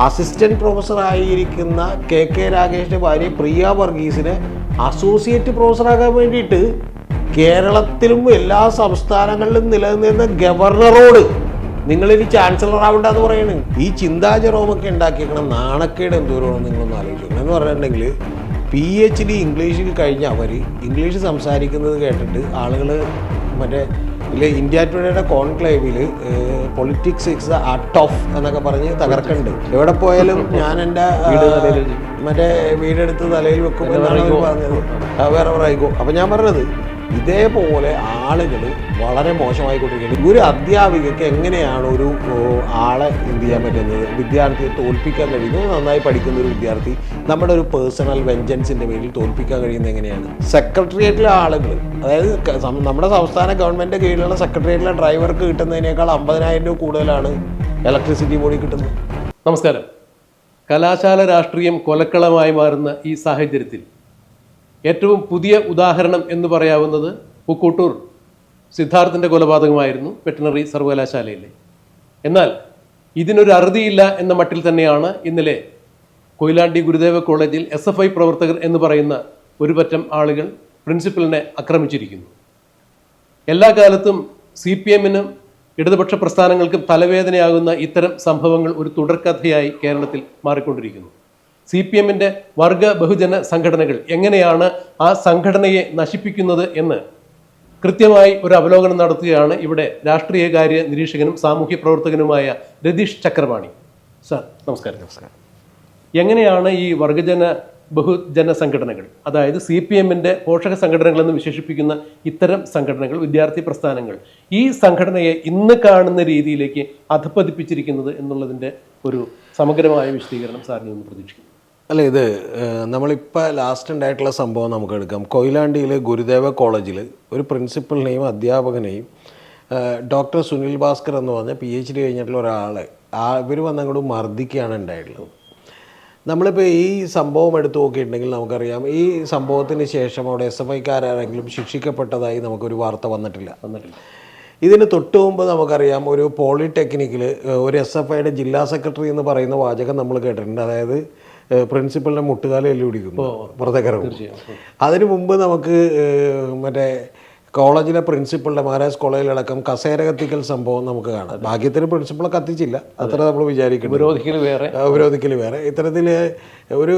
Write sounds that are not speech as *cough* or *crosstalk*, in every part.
Assistant professor ആയിരിക്കുന്ന K K രാകേഷിന്റെ ഭാര്യ പ്രിയ വർഗീസിനെ അസോസിയേറ്റ് പ്രൊഫസറാകാൻ വേണ്ടിയിട്ട് കേരളത്തിലും എല്ലാ സംസ്ഥാനങ്ങളിലും നിലനിന്നിരുന്ന ഗവർണറോട് നിങ്ങളിനി ചാൻസലർ ആവണ്ട എന്ന് പറയുന്നത് ഈ ചിന്താചരവുമൊക്കെ ഉണ്ടാക്കിയേക്കണം നാണക്കേട് എന്തോരമാണെന്ന് നിങ്ങളൊന്ന് ആലോചിക്കണം എന്ന് പറഞ്ഞിട്ടുണ്ടെങ്കിൽ പി എച്ച് ഡി ഇംഗ്ലീഷിൽ കഴിഞ്ഞ അവർ ഇംഗ്ലീഷ് സംസാരിക്കുന്നത് കേട്ടിട്ട് ആളുകൾ മറ്റേ ഇല്ല ഇന്ത്യ ടുഡേയുടെ കോൺക്ലേവിൽ പൊളിറ്റിക്സ് ഇറ്റ്സ് ആർട്ട് ഓഫ് എന്നൊക്കെ പറഞ്ഞ് തകർക്കുന്നുണ്ട് എവിടെ പോയാലും ഞാൻ എന്റെ മറ്റേ വീടെടുത്ത് തലയിൽ വെക്കും എന്നാണ് പറഞ്ഞത്. വേറെ പറയിക്കോ. അപ്പം ഞാൻ പറഞ്ഞത് ഇതേപോലെ ആളുകൾ വളരെ മോശമായിക്കൊണ്ടിരിക്കുകയാണ്. ഒരു അധ്യാപികയ്ക്ക് എങ്ങനെയാണ് ഒരു ആളെ എന്ത് ചെയ്യാൻ പറ്റുന്നത്? വിദ്യാർത്ഥിയെ തോൽപ്പിക്കാൻ കഴിയുന്നത്? നന്നായി പഠിക്കുന്ന ഒരു വിദ്യാർത്ഥി നമ്മുടെ ഒരു പേഴ്സണൽ വെഞ്ചൻസിന്റെ പേരിൽ തോൽപ്പിക്കാൻ കഴിയുന്നത് എങ്ങനെയാണ്? സെക്രട്ടേറിയറ്റിലെ ആളുകൾ അതായത് നമ്മുടെ സംസ്ഥാന ഗവൺമെന്റ് കീഴിലുള്ള സെക്രട്ടേറിയറ്റിലെ ഡ്രൈവർക്ക് കിട്ടുന്നതിനേക്കാൾ അമ്പതിനായിരം രൂപ കൂടുതലാണ് ഇലക്ട്രിസിറ്റി ബോഡി കിട്ടുന്നത്. നമസ്കാരം. കലാശാല രാഷ്ട്രീയം കൊലക്കളമായി മാറുന്ന ഈ സാഹചര്യത്തിൽ ഏറ്റവും പുതിയ ഉദാഹരണം എന്ന് പറയാവുന്നത് പൂക്കോട്ടൂർ സിദ്ധാർത്ഥിന്റെ കൊലപാതകമായിരുന്നു വെറ്റിനറി സർവകലാശാലയിലെ. എന്നാൽ ഇതിനൊരു അറുതിയില്ല എന്ന മട്ടിൽ തന്നെയാണ് ഇന്നലെ കൊയിലാണ്ടി ഗുരുദേവ കോളേജിൽ എസ് എഫ് ഐ പ്രവർത്തകർ എന്ന് പറയുന്ന ഒരു പറ്റം ആളുകൾ പ്രിൻസിപ്പലിനെ ആക്രമിച്ചിരിക്കുന്നു. എല്ലാ കാലത്തും സി പി എമ്മിനും ഇടതുപക്ഷ പ്രസ്ഥാനങ്ങൾക്കും തലവേദനയാകുന്ന ഇത്തരം സംഭവങ്ങൾ ഒരു തുടർക്കഥയായി കേരളത്തിൽ മാറിക്കൊണ്ടിരിക്കുന്നു. സി പി എമ്മിന്റെ വർഗ ബഹുജന സംഘടനകൾ എങ്ങനെയാണ് ആ സംഘടനയെ നശിപ്പിക്കുന്നത് എന്ന് കൃത്യമായി ഒരു അവലോകനം നടത്തുകയാണ് ഇവിടെ രാഷ്ട്രീയകാര്യ നിരീക്ഷകനും സാമൂഹ്യ പ്രവർത്തകനുമായ രതീഷ് ചക്രപാണി സർ നമസ്കാരം. നമസ്കാരം. എങ്ങനെയാണ് ഈ വർഗജന ബഹുജന സംഘടനകൾ അതായത് സി പി എമ്മിന്റെ പോഷക സംഘടനകളെന്ന് വിശേഷിപ്പിക്കുന്ന ഇത്തരം സംഘടനകൾ വിദ്യാർത്ഥി പ്രസ്ഥാനങ്ങൾ ഈ സംഘടനയെ ഇന്ന് കാണുന്ന രീതിയിലേക്ക് അധപ്പതിപ്പിച്ചിരിക്കുന്നത് എന്നുള്ളതിന്റെ ഒരു സമഗ്രമായ വിശദീകരണം സാറിൽ നിന്ന് പ്രതീക്ഷിക്കുന്നു. അല്ല ഇത് നമ്മളിപ്പോൾ ലാസ്റ്റ് ഉണ്ടായിട്ടുള്ള സംഭവം നമുക്ക് എടുക്കാം. കൊയിലാണ്ടിയിൽ ഗുരുദേവ കോളേജിൽ ഒരു പ്രിൻസിപ്പളിനെയും അധ്യാപകനെയും ഡോക്ടർ സുനിൽ ഭാസ്കർ എന്ന് പറഞ്ഞ പി എച്ച് ഡി കഴിഞ്ഞിട്ടുള്ള ഒരാളെ ആ ഇവർ വന്നങ്ങോട്ട് മർദ്ദിക്കുകയാണ് ഉണ്ടായിട്ടുള്ളത്. നമ്മളിപ്പോൾ ഈ സംഭവം എടുത്തു നോക്കിയിട്ടുണ്ടെങ്കിൽ നമുക്കറിയാം ഈ സംഭവത്തിന് ശേഷം അവിടെ എസ് എഫ് ഐക്കാരെങ്കിലും ശിക്ഷിക്കപ്പെട്ടതായി നമുക്കൊരു വാർത്ത വന്നിട്ടില്ല. വന്നിട്ടില്ല. ഇതിന് തൊട്ട് മുമ്പ് നമുക്കറിയാം ഒരു പോളിടെക്നിക്കിൽ ഒരു എസ് എഫ് ഐയുടെ ജില്ലാ സെക്രട്ടറി എന്ന് പറയുന്ന വാചകം നമ്മൾ കേട്ടിട്ടുണ്ട്. അതായത് ഏഹ്, പ്രിൻസിപ്പലിനെ മുട്ടുകാലം എല്ലു പിടിക്കുന്നു പുറത്തേക്കിറങ്ങും അതിനു മുമ്പ് നമുക്ക് മറ്റേ കോളേജിലെ പ്രിൻസിപ്പളിന്റെ മഹാരാജ് കോളേജിലടക്കം കസേര കത്തിക്കൽ സംഭവം നമുക്ക് കാണാം. ഭാഗ്യത്തിന് പ്രിൻസിപ്പളെ കത്തിച്ചില്ല. അത്ര നമ്മൾ വിചാരിക്കുന്നു വിരോധിക്കൽ വേറെ. ഉപരോധിക്കൽ വേറെ. ഇത്തരത്തിൽ ഒരു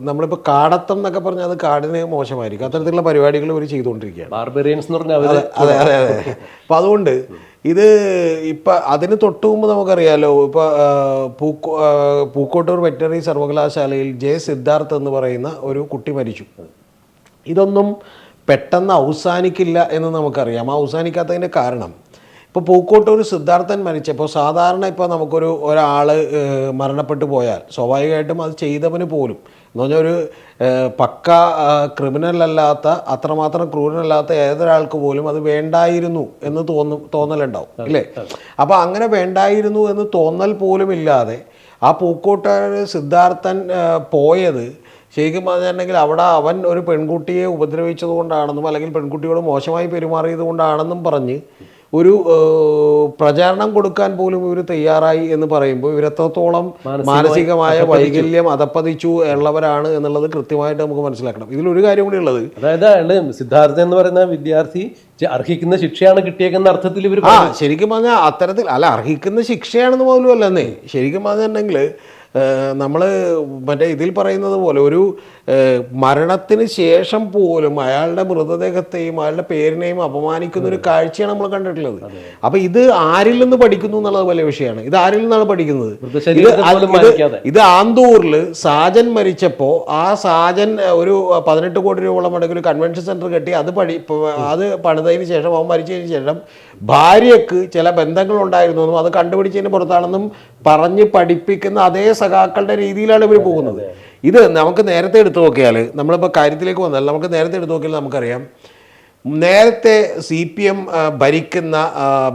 നമ്മളിപ്പോൾ കാടത്തം എന്നൊക്കെ പറഞ്ഞാൽ അത് കാടിന് മോശമായിരിക്കും. അത്തരത്തിലുള്ള പരിപാടികൾ ഇവർ ചെയ്തുകൊണ്ടിരിക്കുകയാണ്. ബാർബറിയൻസ് എന്ന് പറഞ്ഞാൽ അതെ അതെ അതെ അപ്പം അതുകൊണ്ട് ഇത് ഇപ്പം അതിന് തൊട്ട് മുമ്പ് നമുക്കറിയാലോ ഇപ്പോൾ പൂക്കോ പൂക്കോട്ടൂർ വെറ്ററിനറി സർവകലാശാലയിൽ ജെ സിദ്ധാർത്ഥ് എന്ന് പറയുന്ന ഒരു കുട്ടി മരിച്ചു. ഇതൊന്നും പെട്ടെന്ന് അവസാനിക്കില്ല എന്ന് നമുക്കറിയാം. അവസാനിക്കാത്തതിന്റെ കാരണം ഇപ്പോൾ പൂക്കോട്ടൂർ സിദ്ധാർത്ഥൻ മരിച്ചപ്പോൾ സാധാരണ ഇപ്പോൾ നമുക്കൊരു ഒരാൾ മരണപ്പെട്ടു പോയാൽ സ്വാഭാവികമായിട്ടും അത് ചെയ്തവന് പോലും എന്ന് പറഞ്ഞാൽ ഒരു പക്ക ക്രിമിനൽ അല്ലാത്ത അത്രമാത്രം ക്രൂരനല്ലാത്ത ഏതൊരാൾക്ക് പോലും അത് വേണ്ടായിരുന്നു എന്ന് തോന്നും തോന്നലുണ്ടാവും അല്ലേ അപ്പോൾ അങ്ങനെ വേണ്ടായിരുന്നു എന്ന് തോന്നൽ പോലും ഇല്ലാതെ ആ പൂക്കോട്ടുകാരൻ സിദ്ധാർത്ഥൻ പോയത് ശരിക്കും പറഞ്ഞിട്ടുണ്ടെങ്കിൽ അവിടെ അവൻ ഒരു പെൺകുട്ടിയെ ഉപദ്രവിച്ചത് കൊണ്ടാണെന്നും അല്ലെങ്കിൽ പെൺകുട്ടിയോട് മോശമായി പെരുമാറിയത് കൊണ്ടാണെന്നും പറഞ്ഞ് ഒരു പ്രചാരണം കൊടുക്കാൻ പോലും ഇവർ തയ്യാറായി എന്ന് പറയുമ്പോൾ ഇവരെത്രത്തോളം മാനസികമായ വൈകല്യം അതപ്പതിച്ചു ഉള്ളവരാണ് എന്നുള്ളത് കൃത്യമായിട്ട് നമുക്ക് മനസ്സിലാക്കണം. ഇതിലൊരു കാര്യം കൂടി ഉള്ളത്. അതായത് അയാൾ സിദ്ധാർത്ഥ എന്ന് പറയുന്ന വിദ്യാർത്ഥി അർഹിക്കുന്ന ശിക്ഷയാണ് കിട്ടിയേക്കുന്ന അർത്ഥത്തിൽ ഇവർ ആ ശരിക്കും പറഞ്ഞാൽ അത്തരത്തിൽ അല്ല അർഹിക്കുന്ന ശിക്ഷയാണെന്ന് പോലും അല്ലെന്നേ ശരിക്കും പറഞ്ഞിട്ടുണ്ടെങ്കിൽ നമ്മൾ മറ്റേ ഇതിൽ പറയുന്നത് പോലെ ഒരു മരണത്തിന് ശേഷം പോലും അയാളുടെ മൃതദേഹത്തെയും അയാളുടെ പേരിനെയും അപമാനിക്കുന്ന ഒരു കാഴ്ചയാണ് നമ്മൾ കണ്ടിട്ടുള്ളത്. അപ്പൊ ഇത് ആരിൽ നിന്ന് പഠിക്കുന്നു എന്നുള്ളത് വലിയ വിഷയമാണ്. ഇത് ആരിൽ നിന്നാണ് പഠിക്കുന്നത്? ഇത് ഇത് ആന്തൂറിൽ സാജൻ മരിച്ചപ്പോൾ ആ സാജൻ ഒരു പതിനെട്ട് കോടി രൂപയോളം അടക്കം ഒരു കൺവെൻഷൻ സെന്റർ കെട്ടി അത് പഠി അത് പണിതതിന് ശേഷം അവൻ മരിച്ചതിന് ശേഷം ഭാര്യക്ക് ചില ബന്ധങ്ങൾ ഉണ്ടായിരുന്നു എന്നും അത് കണ്ടുപിടിച്ചതിന് പുറത്താണെന്നും പറഞ്ഞ് പഠിപ്പിക്കുന്ന അതേ സഖാക്കളുടെ രീതിയിലാണ് ഇവർ പോകുന്നത്. ഇത് നമുക്ക് നേരത്തെ എടുത്തു നോക്കിയാൽ നമ്മളിപ്പോൾ കാര്യത്തിലേക്ക് വന്നാൽ നമുക്ക് നേരത്തെ എടുത്തു നോക്കിയാൽ നമുക്കറിയാം. നേരത്തെ സി പി എം ഭരിക്കുന്ന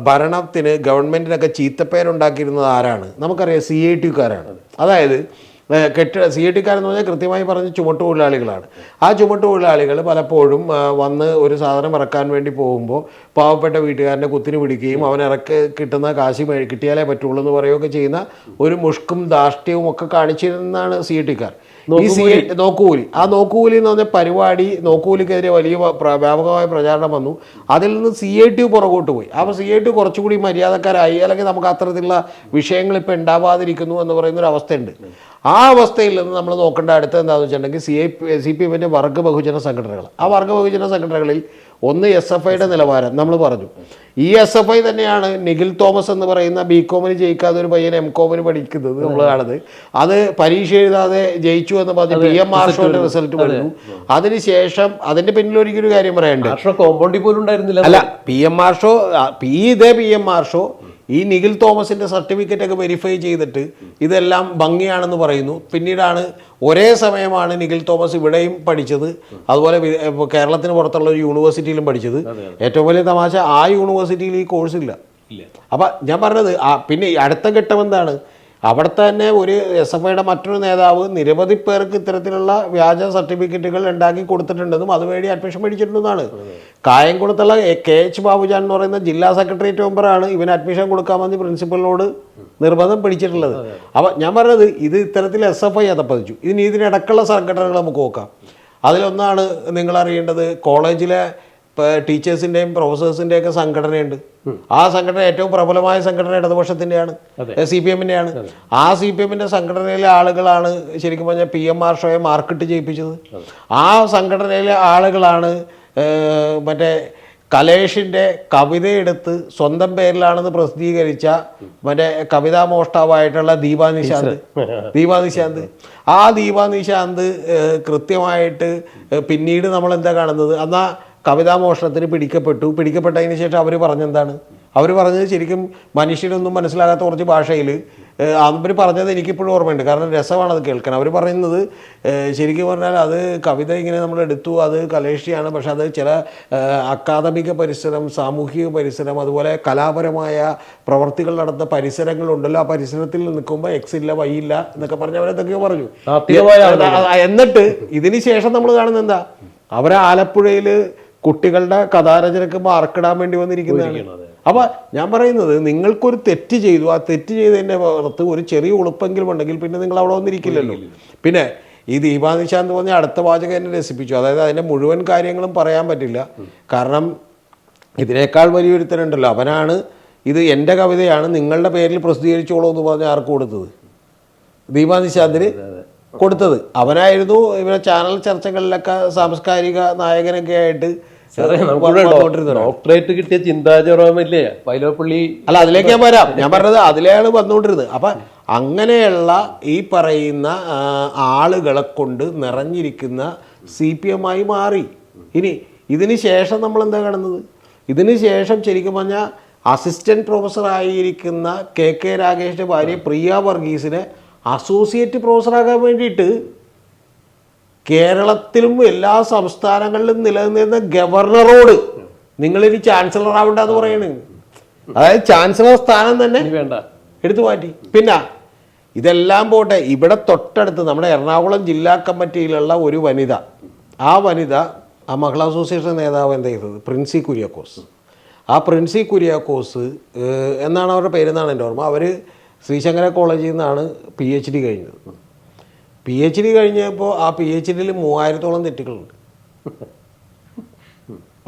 ഭരണത്തിന് ഗവൺമെന്റിനൊക്കെ ചീത്തപ്പേരുണ്ടാക്കിയിരുന്നത് ആരാണ്? നമുക്കറിയാം സി ഐ ടിക്കാരാണ്. അതായത് കെട്ടിട സി ഐ ടിക്കാരെന്ന് പറഞ്ഞാൽ കൃത്യമായി പറഞ്ഞ ചുമട്ട് തൊഴിലാളികളാണ് ആ ചുമട്ട് തൊഴിലാളികൾ പലപ്പോഴും വന്ന് ഒരു സാധനം ഇറക്കാൻ വേണ്ടി പോകുമ്പോൾ പാവപ്പെട്ട വീട്ടുകാരനെ കുത്തിന് പിടിക്കുകയും അവൻ ഇറക്ക് കിട്ടുന്ന കാശി കിട്ടിയാലേ പറ്റുള്ളൂ എന്ന് പറയുകയൊക്കെ ചെയ്യുന്ന ഒരു മുഷ്കും ധാർഷ്ട്യവും ഒക്കെ കാണിച്ചിരുന്നതാണ് സി ഐ ടിക്കാർ. ഈ സി ആ നോക്കൂലി എന്ന് പറഞ്ഞ പരിപാടി നോക്കുകൂലിക്കെതിരെ വലിയ വ്യാപകമായ പ്രചാരണം വന്നു. അതിൽ നിന്ന് സി ഐ ടി പുറകോട്ട് പോയി. അപ്പോൾ സി ഐ ടി കുറച്ചുകൂടി മര്യാദക്കാരായി. അല്ലെങ്കിൽ നമുക്ക് അത്തരത്തിലുള്ള വിഷയങ്ങൾ ഇപ്പോൾ ഉണ്ടാവാതിരിക്കുന്നു എന്ന് പറയുന്ന ഒരു അവസ്ഥയുണ്ട്. ആ അവസ്ഥയിൽ നിന്ന് നമ്മൾ നോക്കേണ്ട അടുത്ത എന്താണെന്ന് വെച്ചിട്ടുണ്ടെങ്കിൽ സി ഐ സി പി എമ്മിന്റെ വർഗ ബഹുജന സംഘടനകൾ. ആ വർഗ ബഹുജന സംഘടനകളിൽ ഒന്ന് എസ് എഫ് ഐയുടെ നിലവാരം നമ്മൾ പറഞ്ഞു. ഈ എസ് എഫ് ഐ തന്നെയാണ് നിഖിൽ തോമസ് എന്ന് പറയുന്ന ബി കോമിന് ജയിക്കാതെ ഒരു പയ്യൻ എം കോമിന് പഠിക്കുന്നത് നമ്മൾ കാണുന്നത് അത് പരീക്ഷ എഴുതാതെ ജയിച്ചു എന്ന് പറഞ്ഞ് പി എം മാർഷോന്റെ റിസൾട്ട് വരുന്നു അതിനുശേഷം അതിന്റെ പിന്നിൽ ഒരിക്കലും കാര്യം പറയണ്ടേ. കോമ്പൗണ്ടിൽ പോലും ഉണ്ടായിരുന്നില്ല. അല്ല P M R show P ഇതേ പി എം ആർ ഷോ ഈ നിഖിൽ തോമസിന്റെ സർട്ടിഫിക്കറ്റ് ഒക്കെ വെരിഫൈ ചെയ്തിട്ട് ഇതെല്ലാം ഭംഗിയാണെന്ന് പറയുന്നു. പിന്നീടാണ് ഒരേ സമയമാണ് നിഖിൽ തോമസ് ഇവിടെയും പഠിച്ചത്. അതുപോലെ കേരളത്തിന് പുറത്തുള്ള ഒരു യൂണിവേഴ്സിറ്റിയിലും പഠിച്ചത്. ഏറ്റവും വലിയ തമാശ ആ യൂണിവേഴ്സിറ്റിയിൽ ഈ കോഴ്സ് ഇല്ല. അപ്പം ഞാൻ പറഞ്ഞത് പിന്നെ അടുത്ത ഘട്ടം എന്താണ്? അവിടെ തന്നെ ഒരു എസ് എഫ് ഐയുടെ മറ്റൊരു നേതാവ് നിരവധി പേർക്ക് ഇത്തരത്തിലുള്ള വ്യാജ സർട്ടിഫിക്കറ്റുകൾ ഉണ്ടാക്കി കൊടുത്തിട്ടുണ്ടെന്നും അതുവഴി അഡ്മിഷൻ മേടിച്ചിട്ടുണ്ടെന്നാണ്. കായംകുളത്തുള്ള കെ എച്ച് ബാബുജാൻ എന്ന് പറയുന്ന ജില്ലാ സെക്രട്ടേറിയറ്റ് മെമ്പറാണ് ഇവന് അഡ്മിഷൻ കൊടുക്കാമെന്ന് പ്രിൻസിപ്പലിനോട് നിർബന്ധം പിടിച്ചിട്ടുള്ളത്. അപ്പം ഞാൻ പറഞ്ഞത് ഇത് ഇത്തരത്തിൽ എസ് എഫ് ഐ അതപ്പതിച്ചു ഇതിന് ഇതിനിടക്കുള്ള സംഘടനകൾ നമുക്ക് നോക്കാം. അതിലൊന്നാണ് നിങ്ങൾ അറിയേണ്ടത് കോളേജിലെ ഇപ്പോൾ ടീച്ചേഴ്സിന്റെയും പ്രൊഫസേഴ്സിന്റെയും ഒക്കെ സംഘടനയുണ്ട്. ആ സംഘടന ഏറ്റവും പ്രബലമായ സംഘടന ഇടതുപക്ഷത്തിന്റെയാണ് സി പി എമ്മിന്റെയാണ് ആ സി പി എമ്മിന്റെ സംഘടനയിലെ ആളുകളാണ് ശരിക്കും പറഞ്ഞാൽ പി എം ആർ ഷോയെ മാർക്കറ്റ് ചെയ്യിപ്പിച്ചത് ആ സംഘടനയിലെ ആളുകളാണ് മറ്റേ കലേഷിന്റെ കവിതയെടുത്ത് സ്വന്തം പേരിലാണെന്ന് പ്രസിദ്ധീകരിച്ച മറ്റേ കവിതാ മോഷ്ടാവായിട്ടുള്ള ദീപാ നിശാന്ത്. ദീപാ നിശാന്ത്. ആ ദീപാ നിശാന്ത് കൃത്യമായിട്ട് പിന്നീട് നമ്മൾ എന്താ കാണുന്നത്? എന്നാ കവിതാ മോഷണത്തിന് പിടിക്കപ്പെട്ടു. പിടിക്കപ്പെട്ടതിന് ശേഷം അവർ പറഞ്ഞെന്താണ്? അവർ പറഞ്ഞത് ശരിക്കും മനുഷ്യനൊന്നും മനസ്സിലാകാത്ത കുറച്ച് ഭാഷയിൽ അവർ പറഞ്ഞത് എനിക്കിപ്പോഴും ഓർമ്മയുണ്ട്. കാരണം രസമാണ് അത് കേൾക്കാൻ. അവർ പറയുന്നത് ശരിക്കും പറഞ്ഞാൽ അത് കവിത ഇങ്ങനെ നമ്മൾ എടുത്തു അത് കലേഷിയാണ് പക്ഷെ അത് ചില അക്കാദമിക പരിസരം സാമൂഹിക പരിസരം അതുപോലെ കലാപരമായ പ്രവർത്തികൾ നടത്തുന്ന പരിസരങ്ങളുണ്ടല്ലോ. ആ പരിസരത്തിൽ നിൽക്കുമ്പോൾ എക്സ് ഇല്ല വൈ ഇല്ല എന്നൊക്കെ പറഞ്ഞ് അവരെന്തൊക്കെയോ പറഞ്ഞു. എന്നിട്ട് ഇതിന് ശേഷം നമ്മൾ കാണുന്നത് എന്താ? അവരെ ആലപ്പുഴയിൽ കുട്ടികളുടെ കഥാരചനക്ക് മാർക്കിടാൻ വേണ്ടി വന്നിരിക്കുന്നതാണ്. അപ്പൊ ഞാൻ പറയുന്നത് നിങ്ങൾക്കൊരു തെറ്റ് ചെയ്തു ആ തെറ്റ് ചെയ്തതിന്റെ പുറത്ത് ഒരു ചെറിയ ഉളുപ്പെങ്കിലും ഉണ്ടെങ്കിൽ പിന്നെ നിങ്ങൾ അവിടെ വന്നിരിക്കില്ലല്ലോ. പിന്നെ ഈ ദീപാനിശാന്ത് പറഞ്ഞ അടുത്ത വാചകം എന്നെ രസിപ്പിച്ചു. അതായത് അതിന്റെ മുഴുവൻ കാര്യങ്ങളും പറയാൻ പറ്റില്ല. കാരണം ഇതിനേക്കാൾ വലിയൊരുത്തരുണ്ടല്ലോ. അവനാണ് ഇത് എന്റെ കവിതയാണ് നിങ്ങളുടെ പേരിൽ പ്രസിദ്ധീകരിച്ചോളൂ എന്ന് പറഞ്ഞ് ആർക്ക് കൊടുത്തത്? ദീപാ നിശാന്തിന് കൊടുത്തത്. അവനായിരുന്നു ഇവരെ ചാനൽ ചർച്ചകളിലൊക്കെ സാംസ്കാരിക നായകനൊക്കെ ആയിട്ട് ഡോക്ടറേറ്റ് കിട്ടിയ ചിന്താചോറമില്ലേ പൈലോപ്പള്ളി അല്ല അതിലേക്ക് ഞാൻ വരാം. ഞാൻ പറഞ്ഞത് അതിലെയാണ് വന്നുകൊണ്ടിരുന്നത്. അപ്പൊ അങ്ങനെയുള്ള ഈ പറയുന്ന ആളുകളെ കൊണ്ട് നിറഞ്ഞിരിക്കുന്ന സി പി എം ആയി മാറി. ഇനി ഇതിന് ശേഷം നമ്മൾ എന്താ കാണുന്നത്? ഇതിന് ശേഷം ശരിക്കും പറഞ്ഞാൽ അസിസ്റ്റന്റ് പ്രൊഫസർ ആയിരിക്കുന്ന കെ കെ രാഗേഷിന്റെ ഭാര്യ പ്രിയ വർഗീസിനെ അസോസിയേറ്റ് പ്രൊഫസറാകാൻ വേണ്ടിയിട്ട് കേരളത്തിലും എല്ലാ സംസ്ഥാനങ്ങളിലും നിലനിന്നിരുന്ന ഗവർണറോട് നിങ്ങളിനി ചാൻസലർ ആവണ്ടെന്ന് പറയണ്. അതായത് ചാൻസലർ സ്ഥാനം തന്നെ വേണ്ട. എടുത്തു മാറ്റി. പിന്നെ ഇതെല്ലാം പോട്ടെ ഇവിടെ തൊട്ടടുത്ത് നമ്മുടെ എറണാകുളം ജില്ലാ കമ്മിറ്റിയിലുള്ള ഒരു വനിത ആ വനിത ആ മഹിളാ അസോസിയേഷൻ നേതാവ് എന്താ ചെയ്തത്? പ്രിൻസി കുര്യാക്കോസ്. ആ പ്രിൻസി കുര്യാക്കോസ് എന്നാണ് അവരുടെ പേരെന്നാണ് എന്റെ ഓർമ്മ. അവർ ശ്രീശങ്കര കോളേജിൽ നിന്നാണ് പി എച്ച് ഡി കഴിഞ്ഞത്. പി എച്ച് ഡി കഴിഞ്ഞപ്പോൾ ആ പി എച്ച് ഡിയിൽ മൂവായിരത്തോളം തെറ്റുകളുണ്ട്.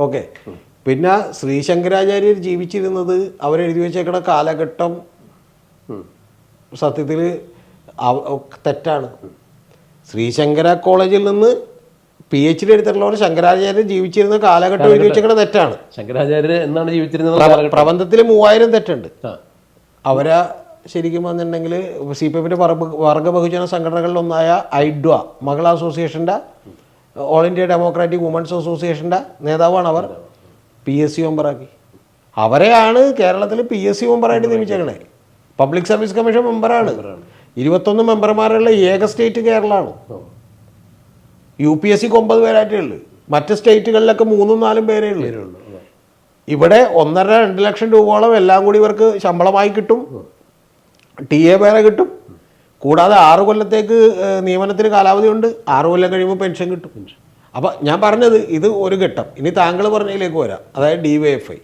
ഓക്കെ. പിന്നെ ശ്രീശങ്കരാചാര്യർ ജീവിച്ചിരുന്നത് അവരെഴുതി വെച്ചേക്കുന്ന കാലഘട്ടം സത്യത്തിൽ തെറ്റാണ്. ശ്രീശങ്കര കോളേജിൽ നിന്ന് പി എച്ച് ഡി എടുത്തിട്ടുള്ളവർ ശങ്കരാചാര്യർ ജീവിച്ചിരുന്ന കാലഘട്ടം എഴുതി വെച്ചേക്കുന്ന തെറ്റാണ്. ശങ്കരാചാര്യർ എന്നാണ് ജീവിച്ചിരുന്നത് പ്രബന്ധത്തിൽ മൂവായിരം തെറ്റുണ്ട്. അവരാ ശരിക്കും വന്നിട്ടുണ്ടെങ്കിൽ സി പി എഫിന്റെ വർഗ ബഹുജന സംഘടനകളിലൊന്നായ ഐഡ്വ മഹിളാ അസോസിയേഷന്റെ ഓൾ ഇന്ത്യ ഡെമോക്രാറ്റിക് വുമൻസ് അസോസിയേഷന്റെ നേതാവാണ് അവർ. പി എസ് സി മെമ്പറാക്കി. അവരെയാണ് കേരളത്തിൽ പി എസ് സി മെമ്പറായിട്ട് നിയമിച്ചേക്കണേ. പബ്ലിക് സർവീസ് കമ്മീഷൻ മെമ്പറാണ്. ഇരുപത്തൊന്ന് മെമ്പർമാരുള്ള ഏക സ്റ്റേറ്റ് കേരളമാണ് യു പി എസ് സിക്ക് ഒമ്പത് പേരായിട്ടേ ഉള്ളൂ. മറ്റ് സ്റ്റേറ്റുകളിലൊക്കെ മൂന്നും നാലും പേരേ ഉള്ളൂ. ഇവിടെ ഒന്നര രണ്ട് ലക്ഷം രൂപയോളം എല്ലാം കൂടി ഇവർക്ക് ശമ്പളമായി കിട്ടും. ടി എ വേറെ കിട്ടും. കൂടാതെ ആറ് കൊല്ലത്തേക്ക് നിയമനത്തിന് കാലാവധി ഉണ്ട്. ആറ് കൊല്ലം കഴിയുമ്പോൾ പെൻഷൻ കിട്ടും. അപ്പം ഞാൻ പറഞ്ഞത് ഇത് ഒരു ഘട്ടം. ഇനി താങ്കൾ പറഞ്ഞതിലേക്ക് വരാം. അതായത് D Y F I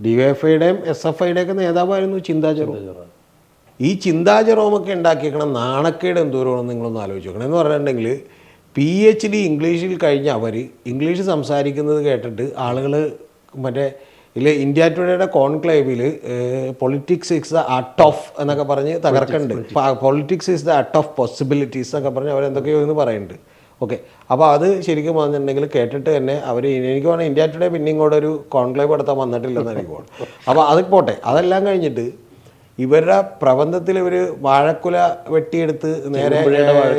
D Y F ഐയുടെയും S F ഐയുടെയൊക്കെ നേതാവായിരുന്നു ചിന്താ ജെറോം. ഈ ചിന്താ ജെറോമൊക്കെ ഉണ്ടാക്കിയേക്കണം നാണക്കേട് എന്തോരമാണെന്ന് നിങ്ങളൊന്ന് ആലോചിച്ച് നോക്കണം എന്ന് പറഞ്ഞിട്ടുണ്ടെങ്കിൽ പി എച്ച് ഡി ഇംഗ്ലീഷിൽ കഴിഞ്ഞ അവർ ഇംഗ്ലീഷ് സംസാരിക്കുന്നത് കേട്ടിട്ട് ആളുകൾ മറ്റേ ഇല്ല ഇന്ത്യ ടുഡേയുടെ കോൺക്ലേവിൽ politics is the art of എന്നൊക്കെ പറഞ്ഞ് തകർക്കുന്നുണ്ട്. Politics is the art of possibilities എന്നൊക്കെ പറഞ്ഞ് അവരെന്തൊക്കെയോ എന്ന് പറയുന്നുണ്ട്. ഓക്കെ. അപ്പോൾ അത് ശരിക്കും പറഞ്ഞിട്ടുണ്ടെങ്കിൽ കേട്ടിട്ട് തന്നെ അവർ എനിക്ക് വേണം ഇന്ത്യ ടുഡേ പിന്നെയും കൂടെ ഒരു കോൺക്ലേവ് നടത്താൻ വന്നിട്ടില്ലെന്ന് എനിക്ക് പോകണം അപ്പോൾ അത് പോട്ടെ. അതെല്ലാം കഴിഞ്ഞിട്ട് ഇവരുടെ പ്രബന്ധത്തിൽ ഇവർ വാഴക്കുല വെട്ടിയെടുത്ത് നേരെ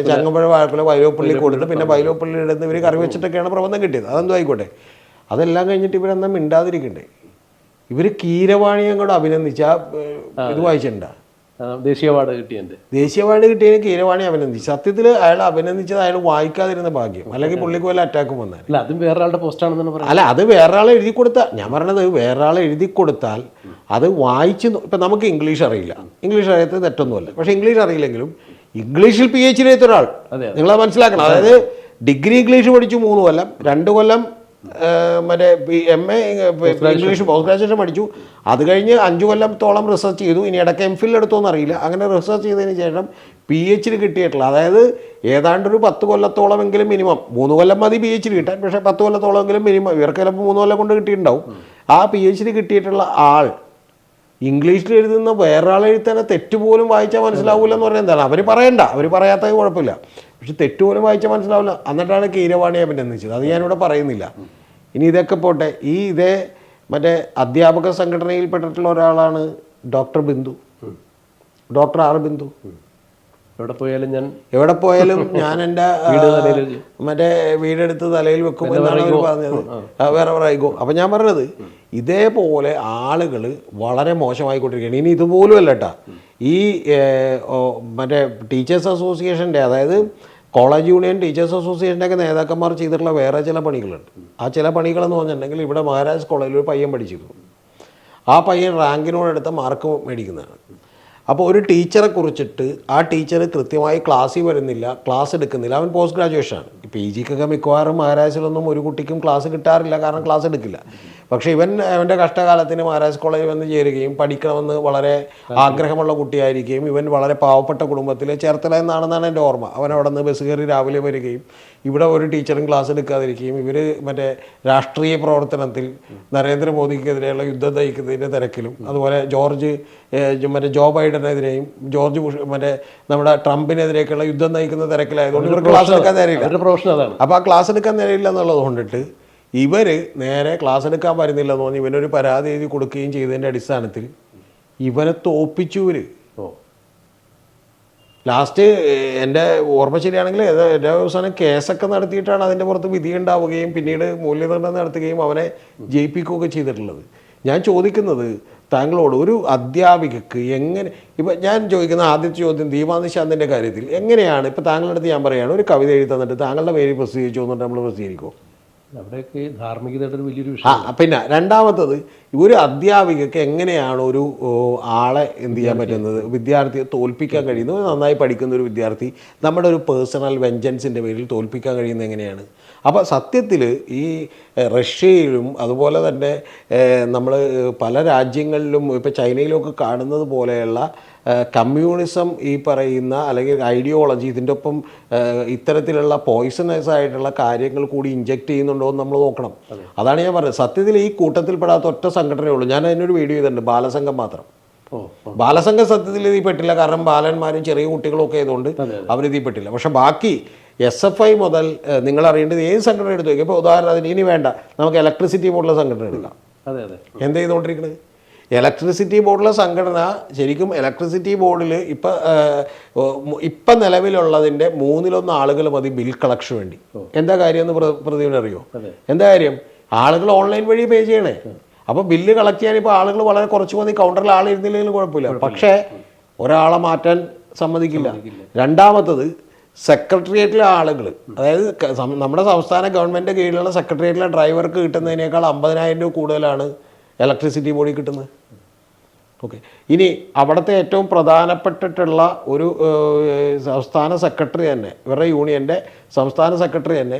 ചങ്ങമ്പഴ വാഴക്കുല വൈലോപ്പള്ളി കൊടുത്ത് പിന്നെ വൈലോപ്പള്ളി എടുത്ത് ഇവർ കറി വെച്ചിട്ടൊക്കെയാണ് പ്രബന്ധം കിട്ടിയത്. അതെന്തോ ആയിക്കോട്ടെ. അതെല്ലാം കഴിഞ്ഞിട്ട് ഇവരെന്നാ മിണ്ടാതിരിക്കണ്ടേ? ഇവർ കീരവാണിയും കൂടെ അഭിനന്ദിച്ച ഇത് വായിച്ചിട്ടുണ്ടോ? ദേശീയ അവാർഡ് ദേശീയ അവാർഡ് കിട്ടിയതിന് കീരവാണി അഭിനന്ദിച്ചു. സത്യത്തിൽ അയാൾ അഭിനന്ദിച്ചത് അയാൾ വായിക്കാതിരുന്ന ഭാഗ്യം. അല്ലെങ്കിൽ പുള്ളിക്ക് വല്ല അറ്റാക്കും വന്നാൽ അല്ല അതും വേറൊരാളുടെ പോസ്റ്റാണെന്നാണ് പറയുന്നത്. അല്ല അത് വേറെ ആളെ എഴുതി കൊടുത്താൽ ഞാൻ പറഞ്ഞത് വേറെ ആളെ എഴുതി കൊടുത്താൽ അത് വായിച്ച് ഇപ്പൊ നമുക്ക് ഇംഗ്ലീഷ് അറിയില്ല. ഇംഗ്ലീഷ് അറിയാത്തത് തെറ്റൊന്നുമല്ല. പക്ഷെ ഇംഗ്ലീഷ് അറിയില്ലെങ്കിലും ഇംഗ്ലീഷിൽ പി എച്ച് ഡി എടുത്ത ഒരാൾ നിങ്ങളത് മനസ്സിലാക്കണം. അതായത് ഡിഗ്രി ഇംഗ്ലീഷ് പഠിച്ചു മൂന്ന് കൊല്ലം രണ്ട് കൊല്ലം മറ്റേ M A English post graduation പഠിച്ചു. അത് കഴിഞ്ഞ് അഞ്ച് കൊല്ലത്തോളം റിസർച്ച് ചെയ്തു. ഇനി ഇടയ്ക്ക് എം ഫിൽ എടുത്തോന്ന് അറിയില്ല. അങ്ങനെ റിസർച്ച് ചെയ്തതിന് ശേഷം പി എച്ച് ഡി കിട്ടിയിട്ടുള്ള അതായത് ഏതാണ്ട് ഒരു പത്ത് കൊല്ലത്തോളമെങ്കിലും മിനിമം മൂന്ന് കൊല്ലം മതി പി എച്ച് ഡി കിട്ടാൻ. പക്ഷേ പത്ത് കൊല്ലത്തോളമെങ്കിലും മിനിമം ഇവർക്ക് ചിലപ്പോൾ മൂന്ന് കൊല്ലം കൊണ്ട് കിട്ടിയിട്ടുണ്ടാവും. ആ പി എച്ച് ഡി കിട്ടിയിട്ടുള്ള ആൾ ഇംഗ്ലീഷിൽ എഴുതുന്ന വേറൊരാളെ തെറ്റ് തെറ്റുപോലും വായിച്ചാൽ മനസ്സിലാവില്ല എന്ന് പറഞ്ഞാൽ എന്താണ്? അവർ പറയണ്ട. അവർ പറയാത്തത് കുഴപ്പമില്ല. പക്ഷെ തെറ്റുപോലും വായിച്ചാൽ മനസ്സിലാവില്ല. എന്നിട്ടാണ് കീരവാണി അഭിനന്ദിച്ചത് അത് ഞാനിവിടെ പറയുന്നില്ല. ഇനി ഇതൊക്കെ പോട്ടെ. ഈ ഇതേ മറ്റേ അധ്യാപക സംഘടനയിൽപ്പെട്ടിട്ടുള്ള ഒരാളാണ് doctor Bindu. Doctor R Bindu. എവിടെ പോയാലും ഞാൻ എവിടെ പോയാലും ഞാൻ എന്റെ *laughs* മറ്റേ വീടെടുത്ത് തലയിൽ വെക്കും എന്നാണ് അവർ പറഞ്ഞത്. ആ, വേറെ ആയിക്കോ. അപ്പം ഞാൻ പറഞ്ഞത് ഇതേപോലെ ആളുകൾ വളരെ മോശമായിക്കൊണ്ടിരിക്കുകയാണ്. ഇനി ഇതുപോലും അല്ല കേട്ടാ ഈ മറ്റേ ടീച്ചേഴ്സ് അസോസിയേഷന്റെ അതായത് കോളേജ് യൂണിയൻ ടീച്ചേഴ്സ് അസോസിയേഷന്റെ ഒക്കെ നേതാക്കന്മാർ ചെയ്തിട്ടുള്ള വേറെ ചില പണികളുണ്ട്. ആ ചില പണികളെന്ന് പറഞ്ഞിട്ടുണ്ടെങ്കിൽ ഇവിടെ മഹാരാജ് കോളേജിൽ ഒരു പയ്യൻ പഠിച്ചിരുന്നു. ആ പയ്യൻ റാങ്കിനോടെടുത്ത മാർക്ക് മേടിക്കുന്നതാണ്. അപ്പോൾ ഒരു ടീച്ചറെ കുറിച്ചിട്ട് ആ ടീച്ചർ കൃത്യമായി ക്ലാസ്സിൽ വരുന്നില്ല ക്ലാസ് എടുക്കുന്നില്ല. അവൻ പോസ്റ്റ് ഗ്രാജുവേഷനാണ് പി ജിക്കൊക്കെ മിക്കവാറും മഹാരാജസിലൊന്നും ഒരു കുട്ടിക്കും ക്ലാസ് കിട്ടാറില്ല കാരണം ക്ലാസ് എടുക്കില്ല. പക്ഷേ ഇവൻ അവന്റെ കഷ്ടകാലത്തിന് മഹാരാജ് കോളേജിൽ വന്ന് ചേരുകയും പഠിക്കണമെന്ന് വളരെ ആഗ്രഹമുള്ള കുട്ടിയായിരിക്കുകയും ഇവൻ വളരെ പാവപ്പെട്ട കുടുംബത്തിൽ ചേർത്തല എന്നാണെന്നാണ് എന്റെ ഓർമ്മ. അവൻ അവിടെ നിന്ന് ബസ് കയറി രാവിലെ വരികയും ഇവിടെ ഒരു ടീച്ചറും ക്ലാസ് എടുക്കാതിരിക്കുകയും ഇവർ മറ്റേ രാഷ്ട്രീയ പ്രവർത്തനത്തിൽ നരേന്ദ്രമോദിക്കെതിരെയുള്ള യുദ്ധം നയിക്കുന്നതിന്റെ തിരക്കിലും അതുപോലെ ജോർജ് മറ്റേ ജോ ബൈഡനെതിരെയും ജോർജ് ബുഷ് മറ്റേ നമ്മുടെ ട്രംപിനെതിരെയൊക്കെയുള്ള യുദ്ധം നയിക്കുന്ന തിരക്കിലായതുകൊണ്ട് ഇവർ ക്ലാസ് എടുക്കാൻ നേരില്ല പ്രൊഫഷൻ അതാണ്. അപ്പോൾ ആ ക്ലാസ് എടുക്കാൻ നിലയില്ല എന്നുള്ളത് കൊണ്ടിട്ട് ഇവർ നേരെ ക്ലാസ് എടുക്കാൻ വരുന്നില്ല എന്ന് പറഞ്ഞ് ഇവനൊരു പരാതി എഴുതി കൊടുക്കുകയും ചെയ്തതിന്റെ അടിസ്ഥാനത്തിൽ ഇവനെ തോപ്പിച്ചു ഇവർ ഓ. ലാസ്റ്റ് എന്റെ ഓർമ്മ ശരിയാണെങ്കിൽ എല്ലാ അവസാനം കേസൊക്കെ നടത്തിയിട്ടാണ് അതിന്റെ പുറത്ത് വിധി ഉണ്ടാവുകയും പിന്നീട് മൂല്യനിർണയം നടത്തുകയും അവനെ ജയിപ്പിക്കുകയൊക്കെ ചെയ്തിട്ടുള്ളത്. ഞാൻ ചോദിക്കുന്നത് താങ്കളോട് ഒരു അധ്യാപികക്ക് എങ്ങനെ ഇപ്പം ഞാൻ ചോദിക്കുന്ന ആദ്യത്തെ ചോദ്യം ദീപാനിശാന്തിന്റെ കാര്യത്തിൽ എങ്ങനെയാണ് ഇപ്പം താങ്കളുടെ അടുത്ത് ഞാൻ പറയുകയാണ് ഒരു കവിത എഴുതി തന്നിട്ട് താങ്കളുടെ പേര് പ്രസിദ്ധീകരിച്ചു എന്നിട്ട് നമ്മൾ പ്രസിദ്ധീകരിക്കുമോ അവിടെയൊക്കെ ധാർമ്മികതയുടെ വലിയൊരു വലിയൊരു ആ വിഷയം പിന്നെ രണ്ടാമത്തത് ഒരു അധ്യാപികക്ക് എങ്ങനെയാണ് ഒരു ആളെ എന്ത് ചെയ്യാൻ പറ്റുന്നത്? വിദ്യാർത്ഥിയെ തോൽപ്പിക്കാൻ കഴിയുന്നത്? നന്നായി പഠിക്കുന്ന ഒരു വിദ്യാർത്ഥി നമ്മുടെ ഒരു പേഴ്സണൽ വെഞ്ചൻസിന്റെ പേരിൽ തോൽപ്പിക്കാൻ കഴിയുന്നത് എങ്ങനെയാണ്? അപ്പോൾ സത്യത്തിൽ ഈ റഷ്യയിലും അതുപോലെ തന്നെ നമ്മൾ പല രാജ്യങ്ങളിലും ഇപ്പോൾ ചൈനയിലുമൊക്കെ കാണുന്നത് പോലെയുള്ള കമ്മ്യൂണിസം ഈ പറയുന്ന അല്ലെങ്കിൽ ഐഡിയോളജി ഇതിന്റെ ഒപ്പം ഇത്തരത്തിലുള്ള പോയിസണസ് ആയിട്ടുള്ള കാര്യങ്ങൾ കൂടി ഇഞ്ചെക്ട് ചെയ്യുന്നുണ്ടോ എന്ന് നമ്മൾ നോക്കണം. അതാണ് ഞാൻ പറഞ്ഞത്. സത്യത്തിൽ ഈ കൂട്ടത്തിൽപ്പെടാത്ത ഒറ്റ സംഘടനയേ ഉള്ളൂ. ഞാൻ അതിനൊരു വീഡിയോ ചെയ്തിട്ടുണ്ട് ബാലസംഘം മാത്രം. ബാലസംഘം സത്യത്തിൽ ഇതിൽ പെട്ടില്ല. കാരണം ബാലന്മാരും ചെറിയ കുട്ടികളും ഒക്കെ ആയതുകൊണ്ട് അവരിതിൽ പെട്ടില്ല. പക്ഷെ ബാക്കി എസ് എഫ് ഐ മുതൽ നിങ്ങൾ അറിയേണ്ടത് ഏത് സംഘടന എടുത്തു നോക്കി ഇപ്പോൾ ഉദാഹരണത്തിന് ഇനി വേണ്ട. നമുക്ക് ഇലക്ട്രിസിറ്റി പോലുള്ള സംഘടന എടുക്കാം. അതെ അതെ. എന്ത് ചെയ്തുകൊണ്ടിരിക്കുന്നത് ഇലക്ട്രിസിറ്റി ബോർഡിലെ സംഘടന ശരിക്കും ഇലക്ട്രിസിറ്റി ബോർഡിൽ ഇപ്പം ഇപ്പം നിലവിലുള്ളതിന്റെ മൂന്നിലൊന്ന് ആളുകൾ മതി ബിൽ കളക്ഷൻ വേണ്ടി. എന്താ കാര്യം എന്ന് പ്രതിവിനറിയോ എന്താ കാര്യം? ആളുകൾ ഓൺലൈൻ വഴി പേ ചെയ്യണേ. അപ്പോൾ ബില്ല് കളക്ട് ചെയ്യാൻ ഇപ്പോൾ ആളുകൾ വളരെ കുറച്ച് മതി കൗണ്ടറിൽ ആൾ ഇരുന്നില്ലെങ്കിലും കുഴപ്പമില്ല. പക്ഷേ ഒരാളെ മാറ്റാൻ സമ്മതിക്കില്ല. രണ്ടാമത്തത് സെക്രട്ടേറിയറ്റിലെ ആളുകൾ അതായത് നമ്മുടെ സംസ്ഥാന ഗവൺമെന്റ് കീഴിലുള്ള സെക്രട്ടേറിയറ്റിലെ ഡ്രൈവർക്ക് കിട്ടുന്നതിനേക്കാൾ അമ്പതിനായിരം രൂപ കൂടുതലാണ് ഇലക്ട്രിസിറ്റി ബോർഡിൽ കിട്ടുന്നത്. ഓക്കെ ഇനി അവിടുത്തെ ഏറ്റവും പ്രധാനപ്പെട്ടിട്ടുള്ള ഒരു സംസ്ഥാന സെക്രട്ടറി തന്നെ ഇവരുടെ യൂണിയന്റെ സംസ്ഥാന സെക്രട്ടറി തന്നെ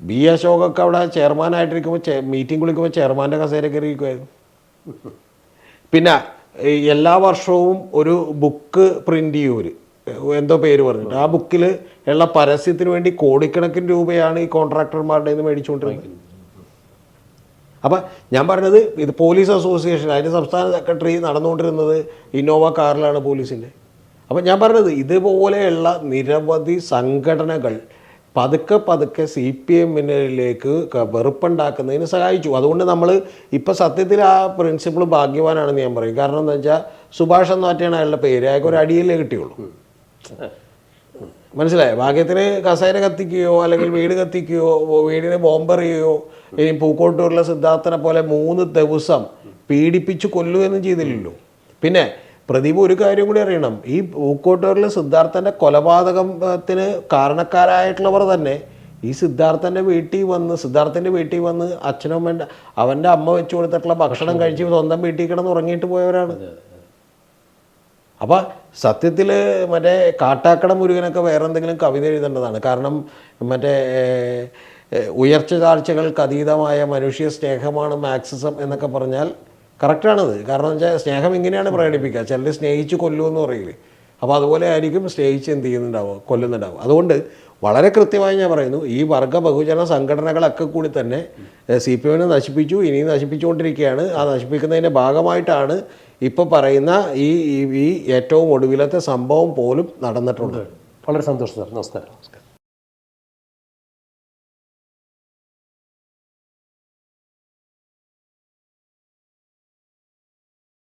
ബി അശോകൊക്കെ അവിടെ ചെയർമാനായിട്ടിരിക്കുമ്പോൾ ചെ മീറ്റിംഗ് വിളിക്കുമ്പോൾ ചെയർമാന്റെ കസേര കയറിയിരിക്കുമായിരുന്നു പിന്നെ എല്ലാ വർഷവും ഒരു ബുക്ക് പ്രിന്റ് ചെയ്യൂര്. എന്തോ പേര് പറഞ്ഞിട്ട്. ആ ബുക്കിൽ ഉള്ള പരസ്യത്തിന് വേണ്ടി കോടിക്കണക്കിന് രൂപയാണ് ഈ കോൺട്രാക്ടർമാരുടെ നിന്ന് മേടിച്ചുകൊണ്ടിരുന്നത്. അപ്പം ഞാൻ പറഞ്ഞത് ഇത് പോലീസ് അസോസിയേഷൻ അതിന്റെ സംസ്ഥാന സെക്രട്ടറി നടന്നുകൊണ്ടിരുന്നത് ഇന്നോവ കാറിലാണ് പോലീസിന്റെ അപ്പം ഞാൻ പറഞ്ഞത് ഇതുപോലെയുള്ള നിരവധി സംഘടനകൾ പതുക്കെ പതുക്കെ സി പി എമ്മിനിലേക്ക് വെറുപ്പുണ്ടാക്കുന്നതിന് സഹായിച്ചു. അതുകൊണ്ട് നമ്മൾ ഇപ്പം സത്യത്തിൽ ആ പ്രിൻസിപ്പിൾ ഭാഗ്യവാനാണെന്ന് ഞാൻ പറയും. കാരണം എന്താ വെച്ചാൽ സുഭാഷ് എന്ന് പറ്റിയാണ് അയാളുടെ പേര്. അയാൾക്ക് ഒരു അടിയല്ലേ കിട്ടിയുള്ളൂ. മനസ്സിലായോ? ഭാഗ്യത്തിന് കസേര കത്തിക്കുകയോ അല്ലെങ്കിൽ വീട് കത്തിക്കുകയോ വീടിനെ ബോംബെറിയുകയോ ഇനി പൂക്കോട്ടൂരിലെ സിദ്ധാർത്ഥനെ പോലെ മൂന്ന് ദിവസം പീഡിപ്പിച്ച് കൊല്ലുകയൊന്നും ചെയ്തില്ലല്ലോ. പിന്നെ പ്രദീപ് ഒരു കാര്യം കൂടി അറിയണം. ഈ പൂക്കോട്ടൂരിലെ സിദ്ധാർത്ഥന്റെ കൊലപാതകത്തിന് കാരണക്കാരായിട്ടുള്ളവർ തന്നെ ഈ സിദ്ധാർത്ഥന്റെ വീട്ടിൽ വന്ന് സിദ്ധാർത്ഥന്റെ വീട്ടിൽ വന്ന് അച്ഛനും അമ്മേന്റെ അവന്റെ അമ്മ വെച്ച് കൊടുത്തിട്ടുള്ള ഭക്ഷണം കഴിച്ച് സ്വന്തം വീട്ടിൽ കിടന്ന് ഉറങ്ങിയിട്ട് പോയവരാണ്. അപ്പോൾ സത്യത്തിൽ മറ്റേ കാട്ടാക്കട മുരുകനൊക്കെ വേറെ എന്തെങ്കിലും കവിത എഴുതേണ്ടതാണ്. കാരണം മറ്റേ ഉയർച്ച താഴ്ചകൾക്ക് അതീതമായ മനുഷ്യ സ്നേഹമാണ് മാക്സിസം എന്നൊക്കെ പറഞ്ഞാൽ കറക്റ്റാണത് കാരണം വെച്ചാൽ സ്നേഹം ഇങ്ങനെയാണ് പ്രകടിപ്പിക്കുക. ചിലർ സ്നേഹിച്ച് കൊല്ലുമെന്ന് പറയില്ലേ? അപ്പോൾ അതുപോലെ ആയിരിക്കും സ്നേഹിച്ച് എന്ത് ചെയ്യുന്നുണ്ടാവുക? കൊല്ലുന്നുണ്ടാവുക. അതുകൊണ്ട് വളരെ കൃത്യമായി ഞാൻ പറയുന്നു ഈ വർഗ ബഹുജന സംഘടനകളൊക്കെ കൂടി തന്നെ സി പി എമ്മിനെ നശിപ്പിച്ചു ഇനിയും നശിപ്പിച്ചുകൊണ്ടിരിക്കുകയാണ്. ആ നശിപ്പിക്കുന്നതിന്റെ ഭാഗമായിട്ടാണ് ഇപ്പോൾ പറയുന്ന ഈ ഈ- ഏറ്റവും ഒടുവിലത്തെ സംഭവം പോലും നടന്നിട്ടുണ്ട്. വളരെ സന്തോഷം സാർ. നമസ്കാരം.